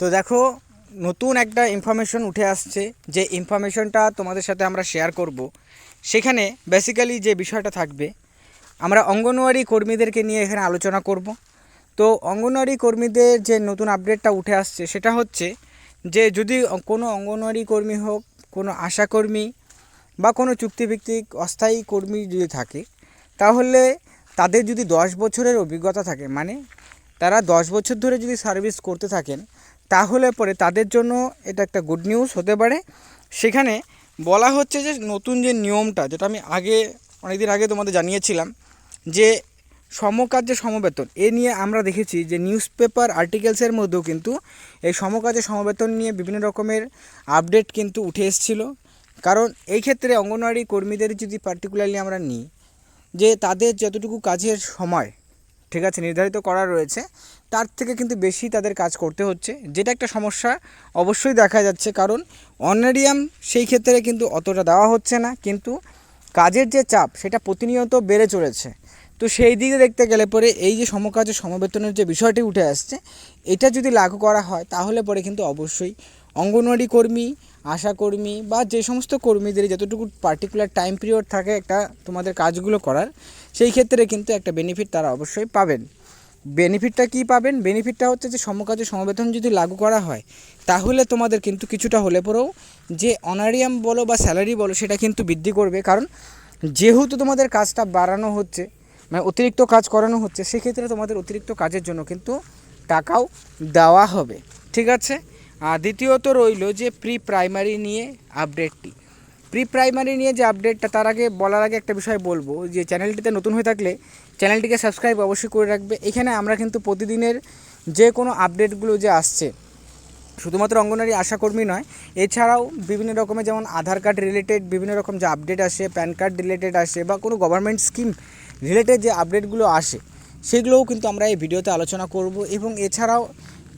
তো দেখো, নতুন একটা ইনফরমেশন উঠে আসছে যে ইনফরমেশনটা তোমাদের সাথে আমরা শেয়ার করব। সেখানে বেসিক্যালি যে বিষয়টা থাকবে, আমরা অঙ্গনওয়াড়ি কর্মীদেরকে নিয়ে এখানে আলোচনা করব। তো অঙ্গনওয়াড়ি কর্মীদের যে নতুন আপডেটটা উঠে আসছে, সেটা হচ্ছে যে যদি কোনো অঙ্গনওয়াড়ি কর্মী হোক, কোনো আশাকর্মী বা কোনো চুক্তিভিত্তিক অস্থায়ী কর্মী যদি থাকে, তাহলে তাদের যদি দশ বছরের অভিজ্ঞতা থাকে মানে তারা দশ বছর ধরে যদি সার্ভিস করতে থাকেন তাহলে পরে তাদের জন্য এটা একটা গুড নিউজ হতে পারে। সেখানে বলা হচ্ছে যে নতুন যে নিয়মটা, যেটা আমি আগে, অনেকদিন আগে তোমাদের জানিয়েছিলাম, যে সমকার্যে সমবেতন, এ নিয়ে আমরা দেখেছি যে নিউজ পেপার আর্টিকেলসের মধ্যেও কিন্তু এই সমকাজে সমবেতন নিয়ে বিভিন্ন রকমের আপডেট কিন্তু উঠে এসেছিল। কারণ এই ক্ষেত্রে অঙ্গনওয়াড়ি কর্মীদের যদি পার্টিকুলারলি আমরা নিই, যে তাদের যতটুকু কাজের সময় ঠিক আছে, নির্ধারিত করা রয়েছে। তার থেকে কিন্তু বেশি তাদের কাজ করতে হচ্ছে। যেটা একটা সমস্যা অবশ্যই দেখা যাচ্ছে, কারণ অনারিয়াম সেই ক্ষেত্রে কিন্তু অতটা দেওয়া হচ্ছে না, কিন্তু কাজের যে চাপ, সেটা প্রতিনিয়ত বেড়ে চলেছে। তো সেই দিকে দেখতে গেলে পরে এই যে সমকাজে সমবেতনের যে বিষয়টি উঠে আসছে, এটা যদি লাগু করা হয়, তাহলে পরে কিন্তু অবশ্যই অঙ্গনওয়াড়ি কর্মী আশাকর্মী বা যে সমস্ত কর্মীদের যতটুকু পার্টিকুলার টাইম পিরিয়ড থাকে একটা তোমাদের কাজগুলো করার, সেই ক্ষেত্রে কিন্তু একটা বেনিফিট তারা অবশ্যই পাবেন। বেনিফিটটা কী পাবেন? বেনিফিটটা হচ্ছে যে সমকাজে সমবেতন যদি লাগু করা হয়, তাহলে তোমাদের কিন্তু কিছুটা হলে পরেও যে অনারিয়াম বলো বা স্যালারি বলো সেটা কিন্তু বৃদ্ধি করবে। কারণ যেহেতু তোমাদের কাজটা বাড়ানো হচ্ছে মানে অতিরিক্ত কাজ করানো হচ্ছে, সেক্ষেত্রে তোমাদের অতিরিক্ত কাজের জন্য কিন্তু টাকাও দেওয়া হবে। ঠিক আছে? দ্বিতীয়ত রইল যে প্রি প্রাইমারি নিয়ে আপডেটটি প্রি প্রাইমারি নিয়ে যে আপডেটটা তার আগে বলার আগে একটা বিষয় বলব যে চ্যানেলটিতে নতুন হয়ে থাকলে চ্যানেলটিকে সাবস্ক্রাইব অবশ্যই করে রাখবে। এখানে আমরা কিন্তু প্রতিদিনের যে কোনো আপডেটগুলো যে আসছে, শুধুমাত্র অঙ্গনারী আশাকর্মী নয়, এছাড়াও বিভিন্ন রকমের যেমন আধার কার্ড রিলেটেড বিভিন্ন রকম যে আপডেট আসে প্যান কার্ড রিলেটেড আসে, বা কোনো গভর্নমেন্ট স্কিম রিলেটেড যে আপডেটগুলো আসে, সেগুলোও কিন্তু আমরা এই ভিডিওতে আলোচনা করব। এবং এছাড়াও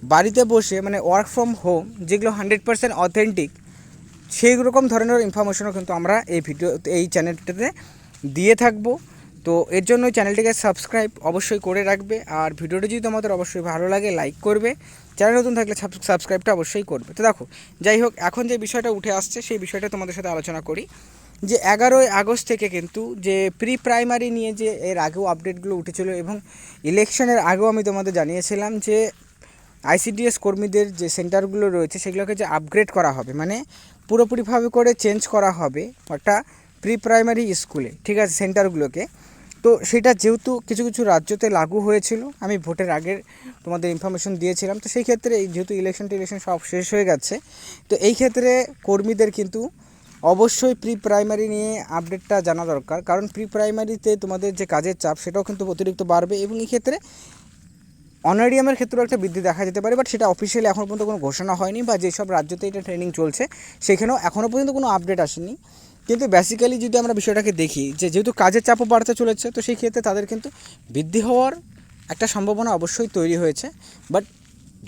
বাড়িতে বসে মানে ওয়ার্ক ফ্রম হোম যেগুলো হান্ড্রেড পার্সেন্ট অথেন্টিক সেই রকম ধরনের ইনফরমেশনও কিন্তু আমরা এই ভিডিও এই চ্যানেলটাতে দিয়ে থাকব। তো এর জন্য চ্যানেলটিকে সাবস্ক্রাইব অবশ্যই করে রাখবে। আর ভিডিওটি যদি তোমাদের অবশ্যই ভালো লাগে লাইক করবে। চ্যানেল নতুন থাকলে সাবস্ক্রাইবটা অবশ্যই করবে। তো দেখো, যাই হোক, এখন যে বিষয়টা উঠে আসছে, সেই বিষয়টা তোমাদের সাথে আলোচনা করি। যে এগারোই আগস্ট থেকে কিন্তু যে প্রি প্রাইমারি নিয়ে যে এর আগেও আপডেটগুলো উঠেছিল এবং ইলেকশনের আগেও আমি তোমাদের জানিয়েছিলাম যে আইসিডিএস কর্মীদের যে সেন্টারগুলো রয়েছে সেগুলোকে যে আপগ্রেড করা হবে মানে পুরোপুরিভাবে করে চেঞ্জ করা হবে একটা প্রি প্রাইমারি স্কুলে ঠিক আছে, সেন্টারগুলোকে। তো সেটা যেহেতু কিছু কিছু রাজ্যতে লাগু হয়েছিল, আমি ভোটের আগের তোমাদের ইনফরমেশন দিয়েছিলাম, তো সেই ক্ষেত্রে যেহেতু ইলেকশন টিলেকশন সব শেষ হয়ে গেছে, তো এই ক্ষেত্রে কর্মীদের কিন্তু অবশ্যই প্রি প্রাইমারি নিয়ে আপডেটটা জানা দরকার, কারণ প্রি প্রাইমারিতে তোমাদের যে কাজের চাপ সেটাও কিন্তু অতিরিক্ত বাড়বে এবং এই ক্ষেত্রে অনারিয়ামের ক্ষেত্রেও একটা বৃদ্ধি দেখা যেতে পারে বাট সেটা অফিসিয়ালি এখনও পর্যন্ত কোনো ঘোষণা হয়নি বা যেসব রাজ্যতে এটা ট্রেনিং চলছে, সেখানেও এখনও পর্যন্ত কোনো আপডেট আসেনি। কিন্তু বেসিক্যালি যদি আমরা বিষয়টাকে দেখি যে যেহেতু কাজের চাপও বাড়তে চলেছে, তো সেই ক্ষেত্রে তাদের কিন্তু বৃদ্ধি হওয়ার একটা সম্ভাবনা অবশ্যই তৈরি হয়েছে। বাট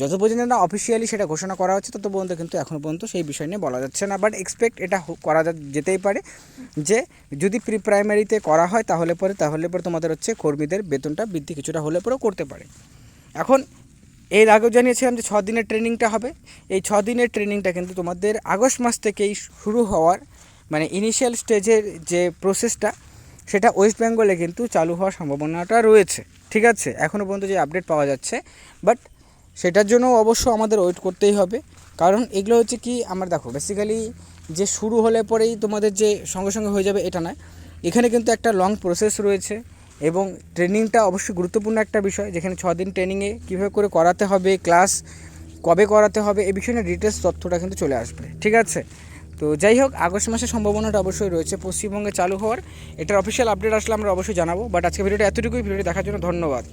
যত পর্যন্ত না অফিসিয়ালি সেটা ঘোষণা করা হচ্ছে, তত পর্যন্ত কিন্তু এখনও পর্যন্ত সেই বিষয় নিয়ে বলা যাচ্ছে না। বাট এক্সপেক্ট এটা করা যেতেই পারে যে যদি প্রি প্রাইমারিতে করা হয়, তাহলে পরে তাহলে পরে তোমাদের হচ্ছে কর্মীদের বেতনটা বৃদ্ধি কিছুটা হলে পরেও করতে পারে। এখন এর আগেও জানিয়েছিলাম যে ছ দিনের ট্রেনিংটা হবে। এই ছ দিনের ট্রেনিংটা কিন্তু তোমাদের আগস্ট মাস থেকেই শুরু হওয়ার মানে ইনিশিয়াল স্টেজের যে প্রসেসটা সেটা ওয়েস্ট বেঙ্গলে কিন্তু চালু হওয়ার সম্ভাবনাটা রয়েছে। ঠিক আছে? এখনও পর্যন্ত যে আপডেট পাওয়া যাচ্ছে বাট সেটার জন্য অবশ্য আমাদের ওয়েট করতেই হবে। কারণ এগুলো হচ্ছে কি, আমার দেখো বেসিক্যালি যে শুরু হলে পরেই তোমাদের যে সঙ্গে সঙ্গে হয়ে যাবে এটা নয়। এখানে কিন্তু একটা লং প্রসেস রয়েছে। এবং ট্রেনিংটা অবশ্যই গুরুত্বপূর্ণ একটা বিষয়, যেখানে ছ দিন ট্রেনিংয়ে কীভাবে করে করাতে হবে, ক্লাস কবে করাতে হবে, এ বিষয়ে ডিটেলস তথ্যটা কিন্তু চলে আসবে, ঠিক আছে? তো যাই হোক, আগস্ট মাসের সম্ভাবনাটা অবশ্যই রয়েছে, পশ্চিমবঙ্গে চালু হওয়ার, এটার অফিসিয়াল আপডেট আসলে আমরা অবশ্যই জানাব বাট আজকে ভিডিওটা এতটুকুই, ভিডিওটি দেখার জন্য ধন্যবাদ।